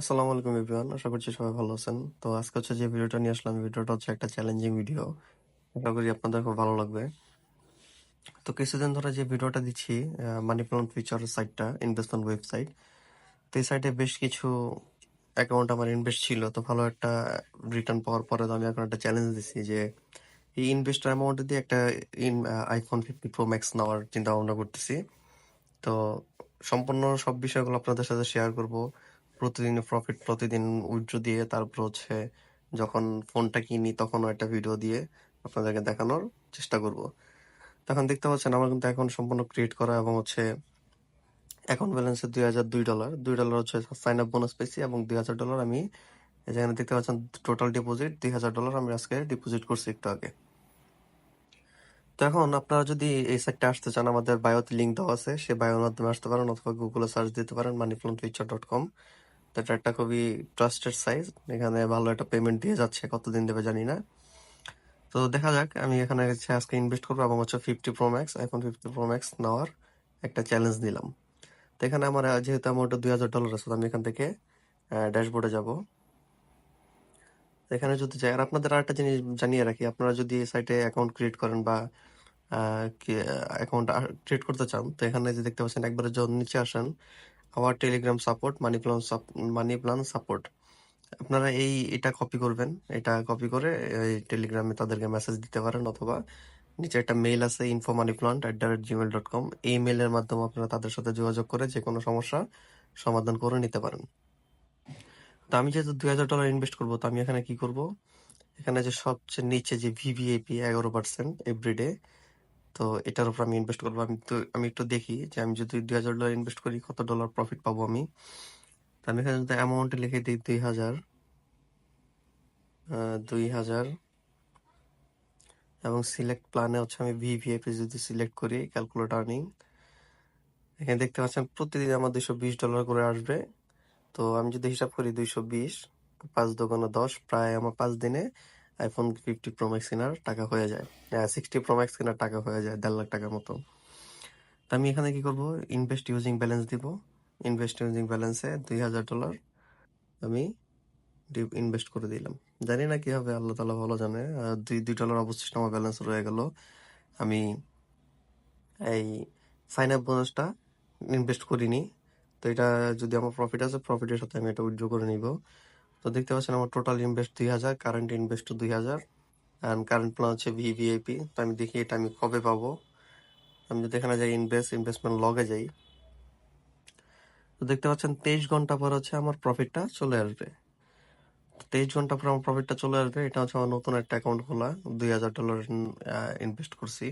আসসালামু আলাইকুম এভরিওয়ান, আশা করছি সবাই ভালো আছেন। তো আজকে হচ্ছে যে ভিডিওটা নিয়ে আসলাম, ভিডিওটা হচ্ছে একটা চ্যালেঞ্জিং ভিডিও আশা করি আপনাদের খুব ভালো লাগবে। তো কিছুদিন ধরে যে ভিডিওটা দিচ্ছি মানি প্লান্ট ফিচার সাইটটা ইনভেস্টমেন্ট ওয়েবসাইট তো এই সাইটে বেশ কিছু অ্যাকাউন্ট আমার ইনভেস্ট ছিল। তো ভালো একটা রিটার্ন পাওয়ার পরে তো আমি এখন একটা চ্যালেঞ্জ দিচ্ছি যে, এই ইনভেস্ট অ্যামাউন্ট দিয়ে একটা ইন আইফোন ফিফটি প্রো ম্যাক্স নেওয়ার চিন্তা ভাবনা করতেছি। তো সম্পূর্ণ সব বিষয়গুলো আপনাদের সাথে শেয়ার করব। প্রতিদিন প্রফিট প্রতিদিন উইথড্র দিয়ে তারপর হচ্ছে যখন ফোনটা কিনি তখন একটা ভিডিও দিয়ে আপনাদেরকে দেখানোর চেষ্টা করব। তখন দেখতে পাচ্ছেন আমার কিন্তু এখন সম্পূর্ণ ক্রিয়েট করা এবং হচ্ছে অ্যাকাউন্ট ব্যালেন্সে দুই হাজার দুই ডলার দুই ডলার হচ্ছে সাইন আপ বোনাস পেয়েছি এবং দুই হাজার ডলার আমি যেখানে দেখতে পাচ্ছেন টোটাল ডিপোজিট দুই হাজার ডলার আমি আজকে ডিপোজিট করছি একটু আগে। তো এখন আপনারা যদি এই সাইটটা আসতে চান, আমাদের বায়োতে লিঙ্ক দেওয়া আছে। সে বায়োর মাধ্যমে আসতে পারেন অথবা গুগলে সার্চ দিতে পারেন মানি ফিচার ডট কম তো একটা খুবই ট্রাস্টেড সাইজ এখানে ভালো একটা পেমেন্ট দিয়ে যাচ্ছে, কতদিন দেবে জানি না। তো দেখা যাক, আমি এখানে হচ্ছে আজকে ইনভেস্ট করব, এবং হচ্ছে fifty pro max iPhone fifty pro max নেওয়ার একটা চ্যালেঞ্জ নিলাম তো এখানে আমার, যেহেতু অ্যামাউন্টটা দুই হাজার ডলার আছে, তো আমি এখান থেকে ড্যাশবোর্ডে যাব। এখানে যদি যাই, আর আপনাদের আরেকটা জিনিস জানিয়ে রাখি, আপনারা যদি এই সাইটে অ্যাকাউন্ট ক্রিয়েট করেন বা অ্যাকাউন্ট ক্রিয়েট করতে চান, তো এখানে যে দেখতে পাচ্ছেন, একবারে যখন নিচে আসেন। আমার Telegram support, money plan money plan support. আপনারা এই, এটা কপি করবেন। এটা কপি করে টেলিগ্রামে তাদেরকে মেসেজ দিতে পারেন অথবা নিচে একটা মেইল আছে info money plant at the rate Gmail dot com এই মেইলের মাধ্যমে আপনারা তাদের সাথে যোগাযোগ করে যে কোনো সমস্যা সমাধান করে নিতে পারেন। তো আমি যেহেতু দুই হাজার ডলার ইনভেস্ট করব, তো আমি এখানে কি করব? এখানে যে সবচেয়ে নিচে যে ভিভিআইপি এগারো পার্সেন্ট এভরিডে তো এটার উপর আমি ইনভেস্ট করব। আমি তো, আমি একটু দেখি যে আমি যদি দুই হাজার ডলার ইনভেস্ট করি, কত ডলার প্রফিট পাবো আমি? তো আমি এখানে যদি অ্যামাউন্টে লিখে দিই দুই হাজার দুই হাজার, এবং সিলেক্ট প্ল্যানে হচ্ছে আমি ভিভিআইপি যদি সিলেক্ট করি ক্যালকুলেট আর্নিং এখানে দেখতে পাচ্ছেন প্রতিদিন আমার দুইশো বিশ ডলার করে আসবে। তো আমি যদি হিসাব করি দুইশো বিশ, পাঁচ দোকানে দশ, প্রায় আমার পাঁচ দিনে আইফোন ফিফটি প্রো ম্যাক্স কেনার টাকা হয়ে যায়। সিক্সটি প্রো ম্যাক্স কেনার টাকা হয়ে যায়, দেড় লাখ টাকার মতো। তো আমি এখানে কি করব? ইনভেস্ট ইউজিং ব্যালেন্স দিব। ইনভেস্ট ইউজিং ব্যালেন্সে দুই হাজার ডলার আমি ইনভেস্ট করে দিলাম। জানি না কি হবে, আল্লাহ তালা ভালো জানে। দুই দুই ডলার অবশিষ্ট আমার ব্যালেন্স রয়ে গেল। আমি এই সাইন আপ বোনাসটা ইনভেস্ট করিনি। তো এটা যদি আমার প্রফিট আছে প্রফিটের সাথে আমি এটা উইথড্র করে নিব। তো দেখতে পাচ্ছেন আমার টোটাল ইনভেস্ট দুই হাজার কারেন্ট ইনভেস্ট দুই হাজার অ্যান্ড কারেন্ট প্ল্যান হচ্ছে ভিভিআইপি তো আমি দেখি এটা আমি কবে পাবো। আমি যদি এখানে যাই ইনভেস্ট ইনভেস্টমেন্ট লগে যাই, তো দেখতে পাচ্ছেন তেইশ ঘণ্টা পর হচ্ছে আমার প্রফিটটা চলে আসবে। তেইশ ঘণ্টা পর আমার প্রফিটটা চলে আসবে, এটা হচ্ছে আমার নতুন একটা অ্যাকাউন্ট খোলা, দুই হাজার ডলার ইনভেস্ট করছি।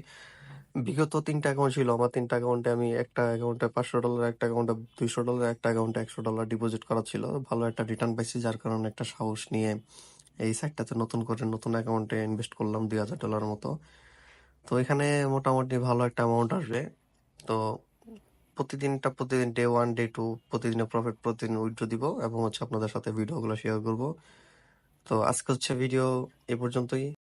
বিগত তিনটা অ্যাকাউন্ট ছিল, আমার তিনটা অ্যাকাউন্টে আমি একটা অ্যাকাউন্টে পাঁচশো ডলার একটা অ্যাকাউন্টে দুইশো ডলার একটা অ্যাকাউন্টে একশো ডলার ডিপোজিট করা ছিল। ভালো একটা রিটার্ন পাইছি, যার কারণে একটা সাহস নিয়ে এই সাইটটাতে নতুন করে নতুন অ্যাকাউন্টে ইনভেস্ট করলাম দুই হাজার ডলার মতো। তো এখানে মোটামুটি ভালো একটা অ্যামাউন্ট আসবে। তো প্রতিদিনটা প্রতিদিন ডে ওয়ান ডে টু প্রতিদিনের প্রফিট প্রতিদিন উইথড্র দিব এবং হচ্ছে আপনাদের সাথে ভিডিওগুলো শেয়ার করব। তো আজকে হচ্ছে ভিডিও এ পর্যন্তই।